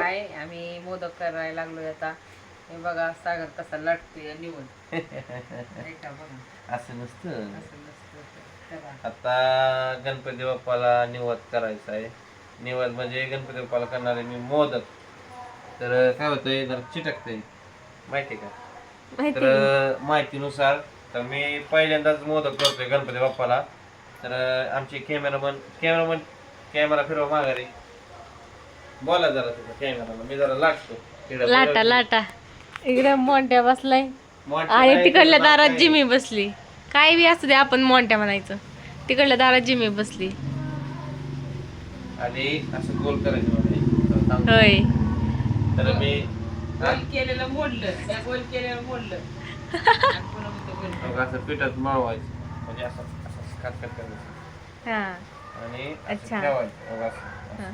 हाय आम्ही मोदक करायला लागलोय आता. हे बघा सागर कसा लाटतोय निवड नाही का बघा. असं नसतं. असं नसतं. तर. करा. आता गणपती बाप्पाला निवद करायचा आहे. निवद म्हणजे गणपती बाप्पाला करणारे मी मोदक. तर काय होतंय जरा चिटकतंय. माहिती का? माहिती. तर माहितीनुसार तर मी पहिल्यांदाच मोदक करतोय गणपती बाप्पाला. तर आमचे कॅमेरामन कॅमेरामन कॅमेरा फिरवा माघारी. बोला जरा तुझा कॅमेराला मी जरा लागतो तिकडं लाटा लाटा. इकडे मोंट्या बसलाय. मोठं आणि तिकडल्या तिकडं दारात काय? जिमी बसली. काय बी असू दे आपण मोंट्या म्हणायचं. तिकडल्या दारात जिमी बसली. आणि असं गोल करायचं म्हणजे. होय. तर मी गोल केलेलं मोडलं. त्या गोल केलेलं मोडलं. आणि पुन्हा गोल मग असं पिठात मळवायचं. म्हणजे असं करायचं. हा. आणि असं अच्छा. ठेवायचं. मग असं- हा.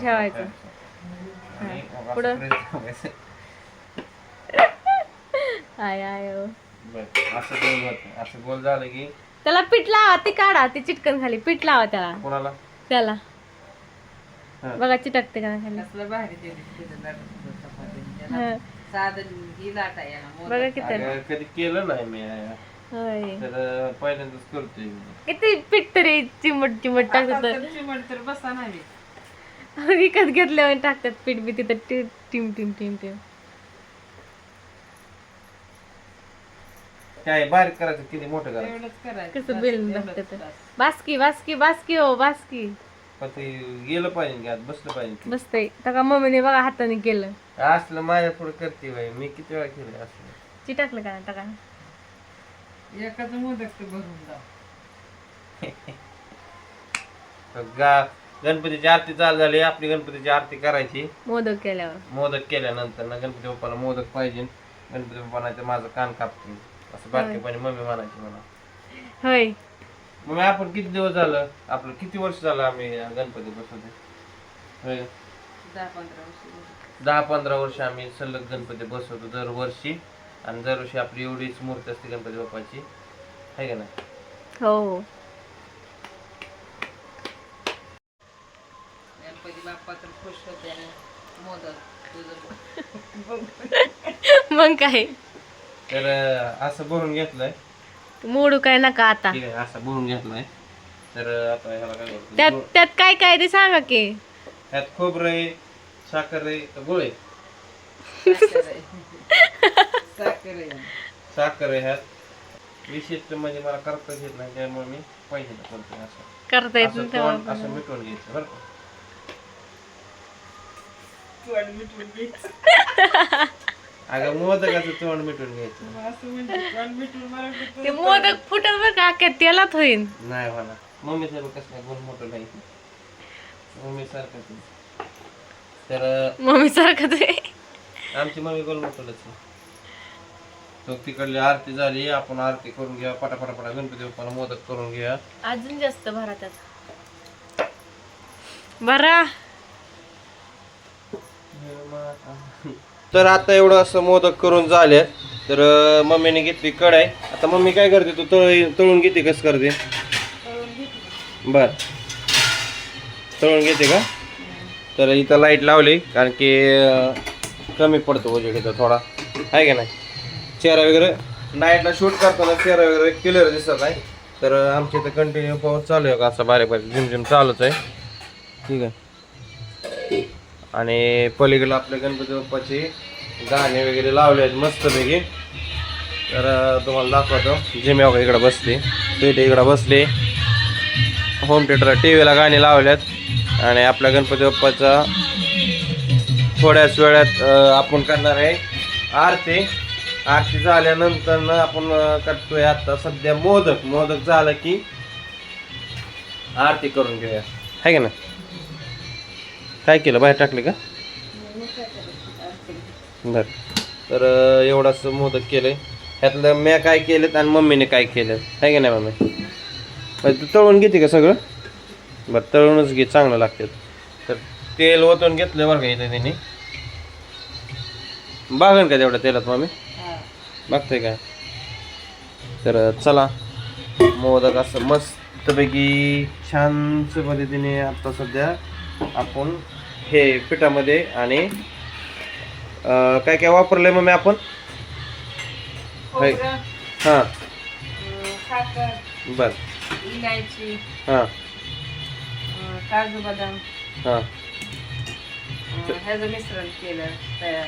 ठेवायचं. पुढं? आय आय हो. बरं, असं गोल होतं असं गोल झालं की त्याला पीठ लावा ती काढा ती चिटकन खाली पीठ लावा त्याला कोणाला त्याला हा. बघा चिटकते का खाली कसलं भारी ते तिथं लाटत होतं चपाती. हा. त्याला साधं ही लाटा याला बघा. किती अगं, कधी केलं नाही मी होय तर पहिल्यांदाच करतोय मी. किती पीठ तरी चिमट चिमट आता टाकत तर चिमट तर बसा नाही विकत घेतल्यावर टाकतात पीठ बी तिथं टी- टिम टिम टिम टिम. काय बारीक करायचं किती मोठं करायचं? एवढंच करायचं कसं बेलून. बासकी बासकी बासकी हो बासकी. पण ते गेलं पाहिजे की आत बसलं पाहिजे. की. बसतंय का मम्मीने बघा हाताने केलं. असलं माझ्या पुढे करते बाई मी किती वेळा केलं असलं. चिटकलं का टाका एकाच मोदक तर भरून तर गा गणपतीची आरती चालू झाली. आपली गणपतीची आरती करायची. मोदक केल्यावर. मोदक केल्यानंतर ना गणपती बाप्पाला मोदक पाहिजे. गणपती बाप्पा नाही तर माझं कान कापते. असं बारकेपणी मम्मी म्हणायची मला. होय. मग आपण किती दिवस झालं? आपलं किती वर्ष झालं आम्ही गणपती बसवते होय. दहा पंधरा वर्ष झाली. दहा पंधरा वर्ष आम्ही सलग गणपती बसवतो दरवर्षी. आणि दरवर्षी आपली एवढीच मूर्ती असते गणपती बाप्पाची. आहे का नाही? हो. तर खुश होते आणि मोदक. मग काय? तर असं भरून घेतलंय. मोडू काय नका आता. ठीक आहे असं भरून घेतलंय. तर आता ह्याला काय करतो? त्यात त्यात काय काय ते सांगा की. ह्यात खोबरं आहे साखर आहे का गुळ आहे. साखर आहे. साखर ह्यात. विशेष म्हणजे मला करता येत नाही त्यामुळे मी पाहिजे करतोय असं. करता येत असं नाही तेव्हा तोंड असं मिटवून घ्यायचं बरं का? तोंड मिटवून घ्यायचं. अगं मोदकाचं तोंड मिटवून घ्यायचं. असं म्हणजे तोंड मिटवून मला कुठं- ते मोदक फुटत बरं का अख्ख्या तेलात होईल नाही मला मम्मी सारखं कसं काय गुण मोठं नाही. मम्मी सारखं तर मम्मी सारखं ते. आमची मम्मी गोल मोठलंच आहे. तो तिकडली आरती झाली आपण आरती करून घ्या पटापटा पटा गणपती बाप्पाला मोदक करून घ्या. अजून जास्त भरा त्यात बरा. तर आता एवढं असं मोदक करून झाले तर मम्मीने घेतली कढाई. आता मम्मी काय करते? तू तळ तळून घेते कसं करते? बर. तळून घेते का? तर इथं लाइट लावली कारण की कमी पडतो उजेड इथं थोडा. आहे का नाही? चेहरा वगैरे नाईटला शूट करताना चेहरा वगैरे क्लिअर दिसत आहे तर आमच्या इथं कंटिन्यू पाऊस चालू आहे का? असं बारीक बारीक झिमझिम चालूच आहे. ठीक आहे. आणि पलीकडे आपल्या गणपती बाप्पाचे गाणे वगैरे लावले आहेत मस्तपैकी. तर तुम्हाला दाखवतो. जिम्या वगैरे इकडं बसली. पेटे इकडं बसली. होम थिएटर टी व्हीला गाणी लावल्यात आणि आपल्या गणपती बाप्पाचा थोड्याच वेळात आपण करणार आहे आरती. आरती झाल्यानंतर आपण करतोय आता सध्या मोदक. मोदक झालं की आरती करून घेऊया. आहे का ना काय केलं? बाहेर टाकले का? बर. तर अं, एवढंच मोदक आहे ह्यातलं म्या काय केलेत आणि मम्मीने काय केलं आहे का नाही मम्मी? तू तळून घेते का सगळं? बरं तळूनच घे चांगलं लागते. तर तेल ओतून घेतलं बरं का इथे त्यांनी बागन का तेवढ्या तेलात मम्मी? बघते काय तर चला. मोदक असं मस्तपैकी छान पद्धतीने आता सध्या. आपण हे पिठामध्ये आणि काय काय वापरलंय मग मी आपण हां. बर. इलायची हां. अं, काजू बदाम. हां. अं, ह्याचं मिश्रण केलं तयार.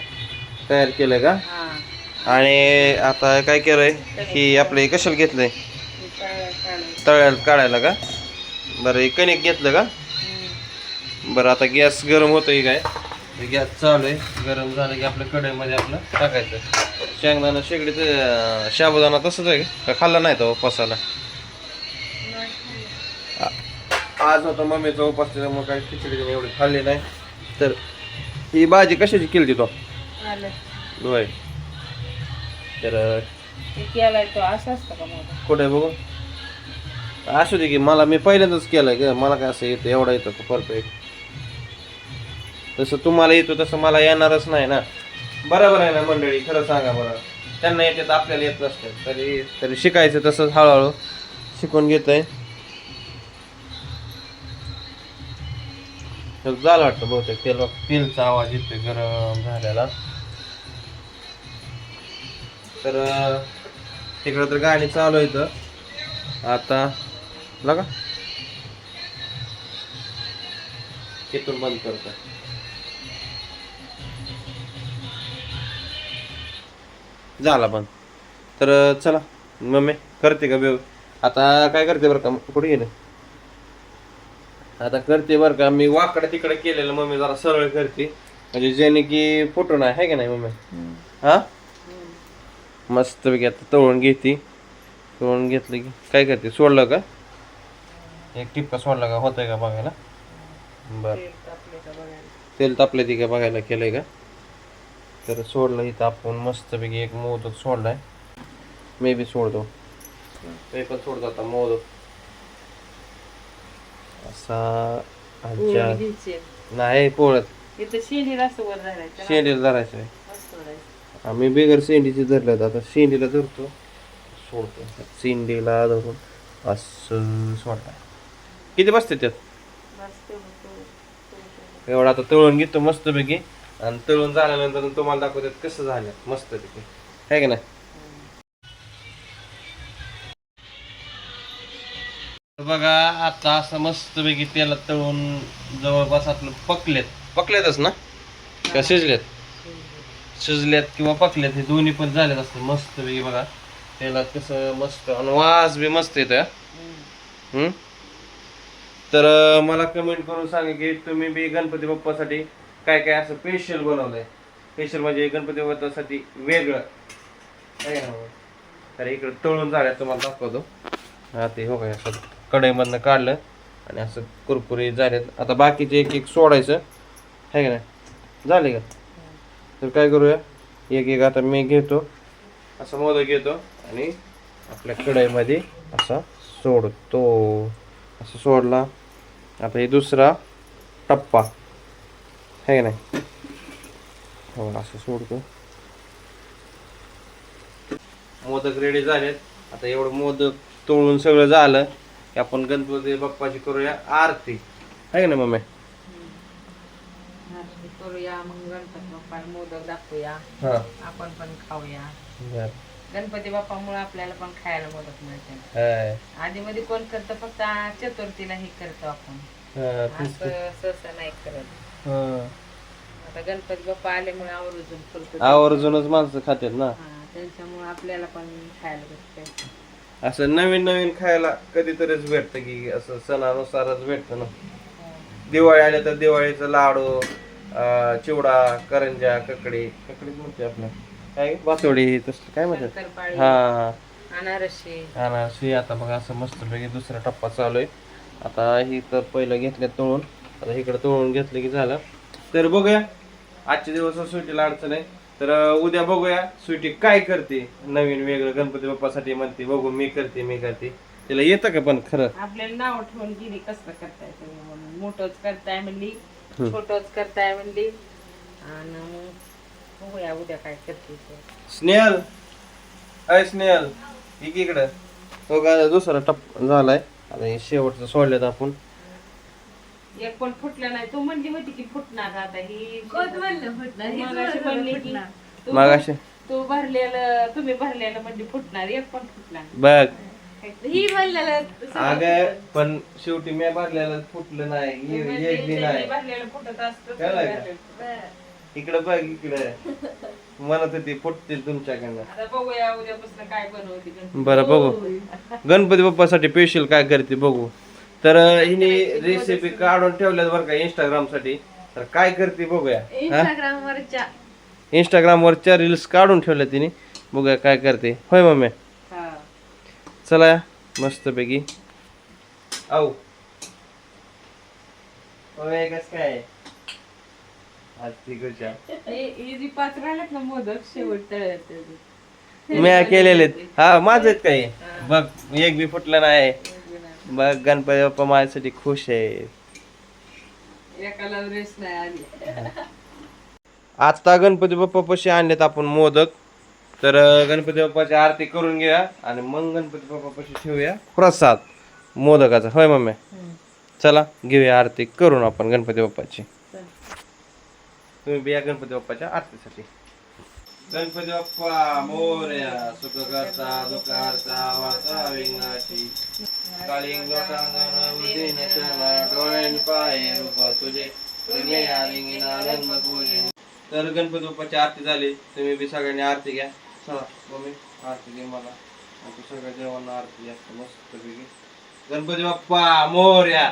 तयार केलं का? हा. आणि आता काय केलंय? की आपलं कशाला घेतलंय? तळ्याला काढायला का? बरं कणिक घेतलं का. बरं आता गॅस गरम होतोय काय? गॅस चालू आहे. गरम झालं की आपल्या कढईमध्ये आपलं टाकायचं. शेंगदाणा शेगडीत अं, साबुदाणा तसंच आहे का? खाल्ला नाही तो उपासाला आज होता मम्मीचा उपास त्याच्यामुळे काही खिचडी एवढी खाल्ली नाही. तर ही भाजी कशाची केली तो? आलं. होय. तर मग? कुठे आहे बघू? असू दे की मला मी पहिल्यांदाच केलंय ग. मला काय असं येतं एवढा येतं परफेक्ट तसं तुम्हाला येतो तसं मला येणारच नाही ना. बरोबर आहे ना मंडळी खरं सांगा बरं. त्यांना येते तर आपल्याला येत नसते. तरी तरी शिकायचं तसंच हळूहळू शिकून घेत आहे झालं वाटतं बहुतेक तेल तेलचा आवाज येतोय गरम झालेला. तर तिकडं तर गाणी चालू आहे इथं आता लगा तिथून बंद करतो झाला बंद तर चला मम्मी करते का व्यव आता काय करते बरं का? कुठे गेले? आता करते बरं का? मी वाकडं तिकडे केलेलं मम्मी जरा सरळ करते. म्हणजे जेणे की फोटो नाही आहे का नाही मम्मी? हा? मस्त पैकी आता तळून घेते. तळून घेतलं की काय करते? सोडलं का? एक टिपका सोडला का? होतंय का बघायला? बर. तेल तापले ती का बघायला केलंय का? तर सोडलं इथं आपण. मस्तपैकी एक मोदक सोडलाय. मी बी सोडतो. मी पण सोडतो आता मोदक. असा. नाही पोळत शेंडीला धरायचं. आम्ही बिगर शेंडीचे धरलं आता शेंडीला धरतो. सोडतो. शेंडीला धरून असं सोडला किती बसते त्यात? तो- तो- तो- एवढं आता तळून घेतो मस्तपैकी. आणि तळून झाल्यानंतर तुम्हाला दाखवतात कसं झालं. मस्तपैकी. आहे का नाही? बघा आता असं मस्तपैकी त्याला तळून जवळपास आपलं पकलेत. पकलेतच ना? का शिजलेत? शिजल्यात किंवा पकल्यात हे दोन्ही पण झालेत असते मस्तपैकी बघा. त्याला कसं मस्त आणि वास बी मस्त येतोय हम्म. तर मला कमेंट करून सांगा की तुम्ही बी गणपती बाप्पासाठी काय काय असं स्पेशल बनवलंय? स्पेशल म्हणजे गणपती व्रतासाठी वेगळं. आहे ना? तर इकडे तळून झाल्या तुम्हाला दाखवतो. हा ते हो काय असं कढईमधनं काढलं आणि असं कुरकुरे झालेत. आता बाकीचे एक एक सोडायचं. आहे का नाही? झाले का? तर काय करूया? एक एक आता मी घेतो. असं मोदक घेतो आणि आपल्या कढईमध्ये असा सोडतो. असं सोडला. आता हे दुसरा टप्पा. आहे का नाही? हो असं सोडतो मोदक रेडी झालेत. आता एवढं मोदक तोळून सगळं झालं की आपण गणपती बाप्पाची करूया आरती. आहे का ना मम्मी? आरती करूया मग गणपती बाप्पाला मोदक दाखवूया. हां. आपण पण खाऊया. गणपती बाप्पामुळे आपल्याला पण खायला मोदक मिळते. आधी मध्ये कोण करतं फक्त चतुर्थीला हे करतो आपण. हां. असं नाही करत. हां. आता गणपती बाप्पा आल्यामुळे आवर्जून करतो आवर्जूनच माणसं खातात ना. हा, त्यांच्यामुळे आपल्याला पण खायला भेटते असं नवीन नवीन खायला कधीतरीच भेटतं की असं सणानुसारच भेटतं ना. दिवाळी आल्या तर दिवाळीचं लाडू अं, चिवडा करंजा ककडी. ककडीच म्हणते आपल्या? काय? बासवडी तसं काय म्हणतात? शंकरपाळी हा. हा अनारसे. अनारसी. आता बघा असं मस्तपैकी दुसरा टप्पा चालू आहे. आता ही तर पहिलं घेतल्या तळून आता इकडं तळून घेतलं की झालं. तर बघूया. आजच्या दिवस सुट्टीला अडचण आहे. तर उद्या बघूया सुट्टी काय करते. नवीन वेगळं गणपती बाप्पासाठी म्हणते बघू मी करते मी करते. तिला येतं का पण खरं? आपल्याला नाव ठेवून गेली कसं करताय तुम्ही म्हणून. मोठंच करताय म्हणली छोटंच करताय म्हणली. आणि बघूया उद्या काय करते ते. स्नेहल. अय स्नेहल. इकडं. हो का दुसरा टप झालाय. आता हे शेवटचं सोडल्यात आपण. एक पण फुटलं नाही तू म्हणली होती की फुटणार आता ही कोण म्हणलं फुटणार? हेच मगाशी म्हणलं म्हणली की फुटणार. तू- मगाशी तू भरलेलं तुम्ही भरलेलं म्हणजे फुटणार एक पण फुटला नाही. बघ ही म्हणलेलं अगं पण शेवटी मी भरलेलं फुटलं नाही एक बी त्यांनी नाही भरलेलं फुटत असतं कळलं का? भरलेलं. इकडे बघ इकडे म्हणत होती फुटतील तुमच्याकडनं आता बघूया उद्यापासून काय बनवते गणपती. बरं बघू गणपती बाप्पासाठी स्पेशल काय करते बघू तर हिने रेसिपी काढून ठेवल्यात बरं का इंस्टाग्रामसाठी. तर काय करते बघूया इंस्टाग्राम वरच्या. इंस्टाग्राम वरच्या रील्स काढून ठेवल्या तिने बघूया काय करते. होय मम्मी? हा. चला मस्तपैकी. आऊ. होय कस काय? मोदक शेवट मी केलेले हा माझे आहेत काही बघ एक बी फुटलं नाही. बघ गणपती बाप्पा माझ्यासाठी खुश आहे एकाला रेस नाही आली. आता गणपती बाप्पा पशी आणलेत आपण मोदक. तर गणपती बाप्पाची आरती करून घेऊया आणि मग गणपती बाप्पा पशी ठेवूया प्रसाद. मोदकाचा. होय मम्मी? चला घेऊया आरती करून आपण गणपती बाप्पाची. तुम्ही बिया गणपती बाप्पाच्या आरतीसाठी. गणपती बाप्पा मोरया सुख करता दुःख हरता वाचा विघ्नाची कालिंग डोळ्यान पाय रूप तुझे प्रेमे आलिंगीन आनंद पूजे तर गणपती बाप्पाची आरती झाली. तुम्ही बी सगळ्यांनी आरती घ्या. चला मम्मी आरती घे मला. आणि सगळ्या देवांना आरती घ्या मस्त पैकी गणपती बाप्पा मोर्या.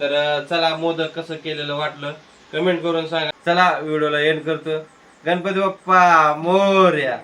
तर चला मोदक कसं केलेलं वाटलं? कमेंट करून सांगा. चला व्हिडिओला एंड करतो. गणपती बाप्पा मोरया